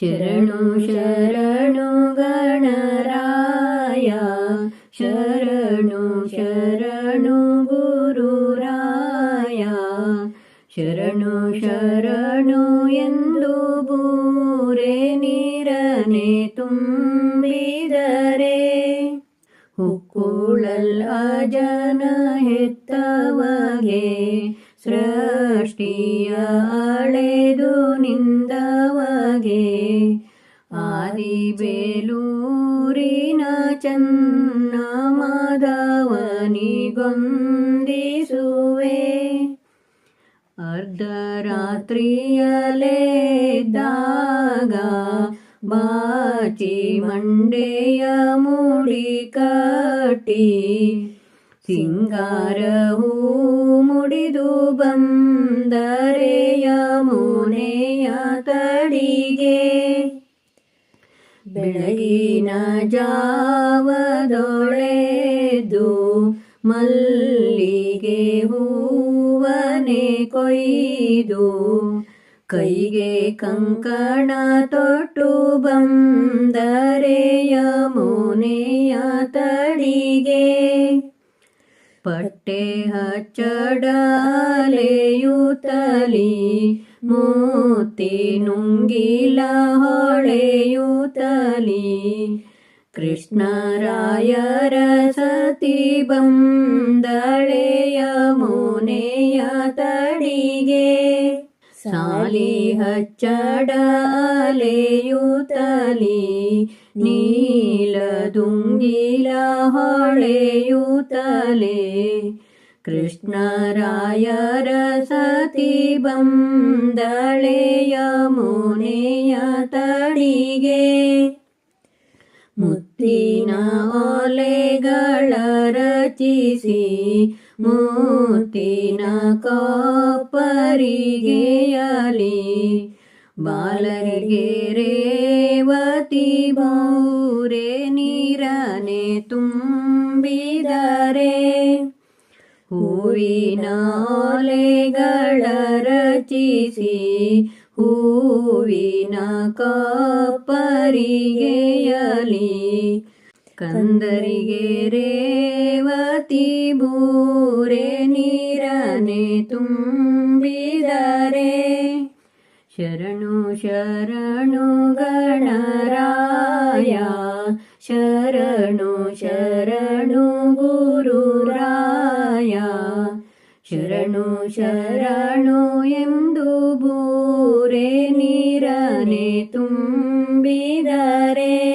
ಶರಣು ಶರಣು ಗಣರಾಯ. ಶರಣು ಶರಣು ಗುರುರಾಯ. ಶರಣು ಶರಣು ಎಂದು ಬೂರೆ ನೀರನೆ ತುಂಬಿದರೆ. ಹುಕ್ಕುಳಲ್ಲ ಜನ ಹೆತ್ತವಗೆ ಸೃಷ್ಟಿಯ ಅಳೆದು ನಿಂದವಗೆ ಆದಿಬೇಲೂರಿನ ಚನ್ನ ಮಾಧವನಿಗೊಂದಿಸುವೆ ಅರ್ಧರಾತ್ರಿಯಲೆದ್ದಾಗ ಬಾಚಿ ಮಂಡೆಯ ಮುಡಿ ಕಟ್ಟಿ ಸಿಂಗಾರ ಹೂ ಮುಡಿದು ಬಂದರೆಯ ಮುನೆಯ ತಡಿಗೆ. ಬೆಳಗಿನ ಜಾವದೊಳೆದು ಮಲ್ಲಿಗೆ ಹೂವನೆ ಕೊಯ್ದು ಕೈಗೆ ಕಂಕಣ ತೊಟ್ಟು ಬಂದರೆಯ ಮುನೆಯ ತಡಿಗೆ. ಪಟ್ಟೆ ಹಚ್ಚಡಲೆಯುತ್ತಲಿ ಮೂತಿ ನುಂಗಿಲ ಹೊಳೆಯುತ್ತಲಿ ಕೃಷ್ಣರಾಯರ ಸತಿ ಬಂದಳೆಯ ಮುನೆಯ ತಡಿಗೆ ಸಾಲಿ ಹಚ್ಚಡ ಅಲೆಯುತ್ತಲಿ ನೀಲ ದುಂಗಿಲ ಹೊಳೆಯುತ್ತಲೆ ಕೃಷ್ಣರಾಯರ ಸತಿ ಬಂದಳೆಯ ಮುನೆಯ ತಡಿಗೆ ಮುತ್ತಿನ ಓಲೆಗಳ ರಚಿಸಿ ಮೂತಿನ ಕಾಪರಿಗೆಯಲಿ ಬಾಲರಿಗೆ ರೇವತಿ ಬೌರೆ ನೀರನೆ ತುಂಬಿದರೆ ಹೂವಿನ ಓಲೆಗಳ ರಚಿಸಿ ಹೂವಿನ ಕಂದರಿಗೆ ರೇವತಿ ಬೂರೆ ನೀರನೆ ತುಂಬಿದರೆ. ಶರಣು ಶರಣು ಗಣರಾಯ ಶರಣು ಶರಣು ಗುರುರಾಯ ಶರಣು ಶರಣು ಎಂದು ಬೂರೆ ನೀರನೆ ತುಂಬಿದರೆ.